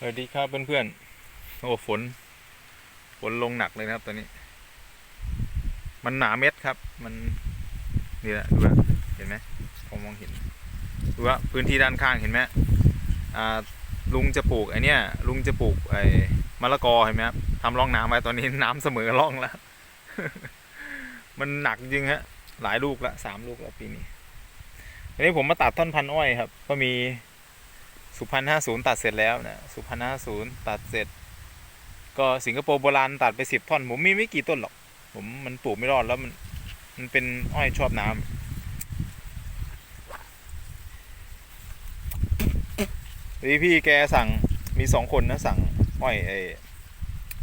สวัสดีครับเพื่อนๆ โอ้ฝน ฝนลงหนักเลยนะครับตอนนี้ มันหนาเม็ดครับ มันนี่แหละดูว่าเห็นไหมผมมองเห็นดูว่าพื้นที่ด้านข้างเห็นไหมอ่าลุงจะปลูกไอเนี้ยลุงจะปลูกไอมะละกอเห็นไหมครับทำร่องน้ำไว้ตอนนี้น้ำเสมอร่องแล้ว มันหนักจริงฮะ หลายลูกละสามลูกล้วปีนี้อันนี้ผมมาตัดท่อนพันอ้อยครับ ก็มี สุพรรณห้าศูนย์ตัดเสร็จแล้วนะสุพรรณห้าศูนย์ตัดเสร็จ ก็สิงคโปร์โบราณตัดไปสิบท่อน ผมมีไม่กี่ต้นหรอก ผมมันปลูกไม่รอดแล้วมันมันเป็นอ้อยชอบน้ำพี่พี่แกสั่งมีสองคนนะสั่งอ้อยไอ้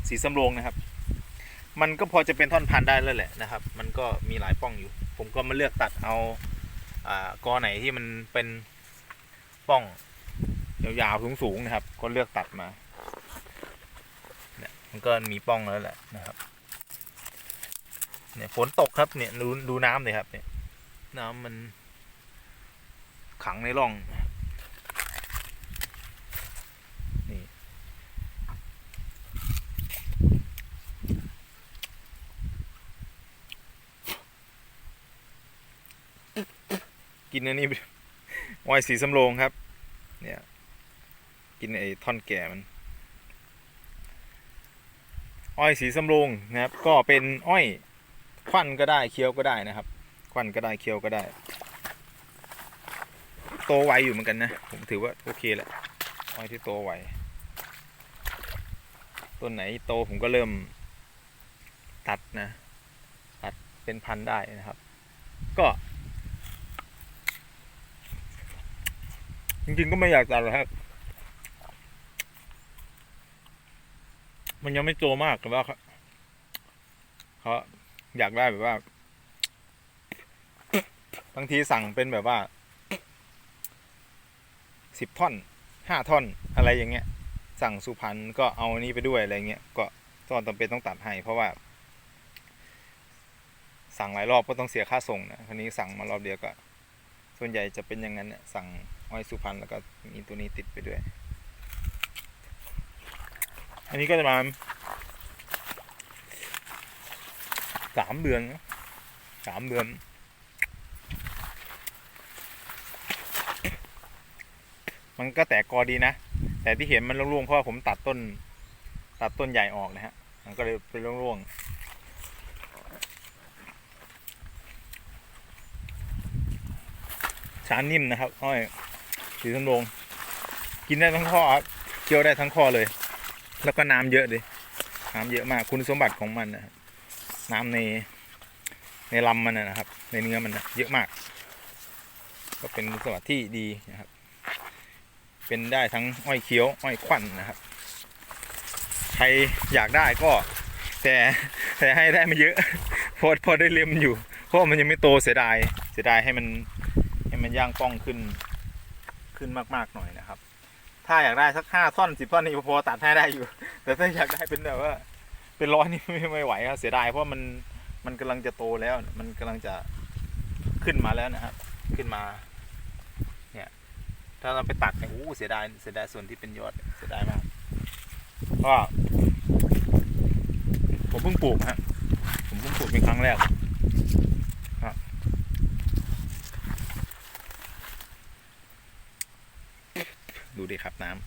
สีสำโรงนะครับ มันก็พอจะเป็นท่อนพันได้แล้วแหละนะครับ มันก็มีหลายป้องอยู่ ผมก็มาเลือกตัดเอาอ่ากอไหนที่มันเป็นป้อง ยาวๆสูงๆนะครับ ก็เลือกตัดมาเนี่ยมันก็มีป้องแล้วแหละนะครับ เนี่ยฝนตกครับเนี่ยดูดูน้ำเลยครับ เนี่ย น้ำมันขังในร่องนี่กินอันนี้อ้อยสีสำโรงครับ เนี่ย กินไอ้ท่อนแก่มัน อ้อยสีสำโรงนะครับ ก็เป็นอ้อยควันก็ได้เคี้ยวก็ได้นะครับ ควันก็ได้เคี้ยวก็ได้ โตไวอยู่เหมือนกันนะ ผมถือว่าโอเคแหละอ้อยที่โตไวต้นไหนโตผมก็เริ่มตัดนะ ตัดเป็นพันได้นะครับ ก็จริงๆก็ไม่อยากตัดหรอกครับ มันยังไม่โตมากแต่ว่าเขาเขาอยากได้แบบว่า บางทีสั่งเป็นแบบว่าสิบท่อนห้าท่อนอะไรอย่างเงี้ย สั่งสุพรรณก็เอานี้ไปด้วยอะไรเงี้ยก็ตองจำเป็นต้องตัดให้ เพราะว่า สั่งหลายรอบก็ต้องเสียค่าส่งนะคราวนี้สั่งมารอบเดียวก็ ส่วนใหญ่จะเป็นอย่างนั้นเนี่ยสั่งอ้อยสุพรรณแล้วก็มีตัวนี้ติดไปด้วย อันนี้ก็จะมาสามเดือนสามเดือน มันก็แตกกอดีนะ แต่ที่เห็นมันร่วงๆเพราะผมตัดต้น ตัดต้นใหญ่ออกนะฮะ มันก็เลยเป็นร่วงๆชานิ่มนะครับอ้อยสีส้มโรงกินได้ทั้งข้อครับเคี้ยวได้ทั้งข้อเลย แล้วก็น้ำเยอะดิน้ำเยอะมากคุณสมบัติของมันนะครับน้ำในในลำมันนะครับ ในเนื้อมันนะเยอะมาก ก็เป็นคุณสมบัติที่ดีนะครับ เป็นได้ทั้งอ้อยเคี้ยวอ้อยควันนะครับ ใครอยากได้ก็ แต่แต่ให้ได้ไม่เยอะพอพอได้เล็มอยู่เพราะมันยังไม่โตเสียดายเสียดายให้มันให้มันย่างป้องขึ้นขึ้นมาก ๆ หน่อยนะครับ ถ้าอยากได้สักห้าท่อนสิบท่อนนี่พอตัดให้ได้อยู่ แต่ถ้าอยากได้เป็นแบบว่า เป็นร้อยนี่ไม่ไม่ไหวครับเสียดายเพราะมันมันกำลังจะโตแล้ว มันกำลังจะขึ้นมาแล้วนะครับ ขึ้นมา เนี่ย ถ้าเราไปตัดเนี่ยโอ้เสียดายเสียดายส่วนที่เป็นยอดเสียดายมากเพราะผมเพิ่งปลูกฮะผมเพิ่งปลูกเป็นครั้งแรกครับ ดูดิครับน้ำ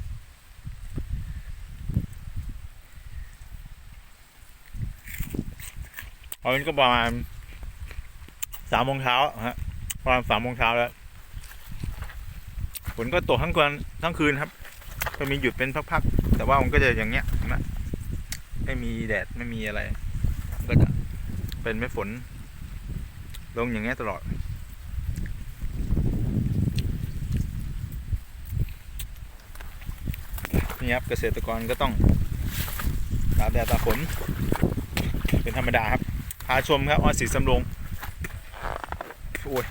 ตอนนี้ก็ประมาณสามโมงเช้าฮะประมาณสามโมงเช้าแล้วฝนก็ตกทั้งคืนทั้งคืนครับ ก็มีหยุดเป็นพักๆแต่ว่ามันก็จะอย่างเงี้ยนะไม่มีแดดไม่มีอะไร ก็จะเป็นไม่ฝน ลงอย่างเงี้ยตลอด นี่ครับเกษตรกรก็ต้องตากแดดตากฝนเป็นธรรมดาครับพาชมครับอ้อยสีสำโรงโอ้ย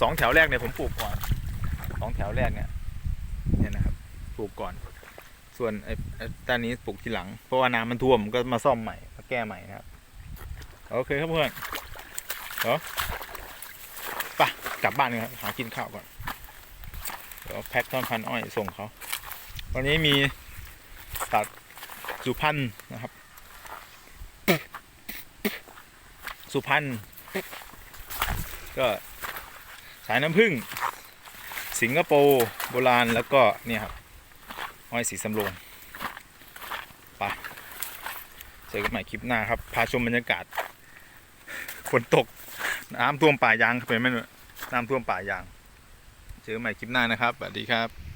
สองแถวแรกเนี่ยผมปลูกก่อนสองแถวแรกเนี่ยเนี่ยนะครับปลูกก่อน ส่วนไอ้ไอ้ต้นนี้ปลูกทีหลัง เพราะว่าน้ำมันท่วมก็มาซ่อมใหม่มาแก้ใหม่นะครับโอเคครับเพื่อนเดี๋ยวไปกลับบ้านกันครับหากินข้าวก่อนเดี๋ยวแพ็คต้นพันอ้อยส่งเขา วันนี้มีตัดสุพรรณนะครับ สุพรรณก็สายน้ำผึ้งสิงคโปร์โบราณแล้วก็เนี่ยครับอ้อยสีสำโรงไปเจอกันใหม่คลิปหน้าครับ พาชมบรรยากาศฝนตกน้ำท่วมป่ายางครับเป็นไหมนี่ยน้ำท่วมป่ายาง เจอกันใหม่คลิปหน้านะครับสวัสดีครับ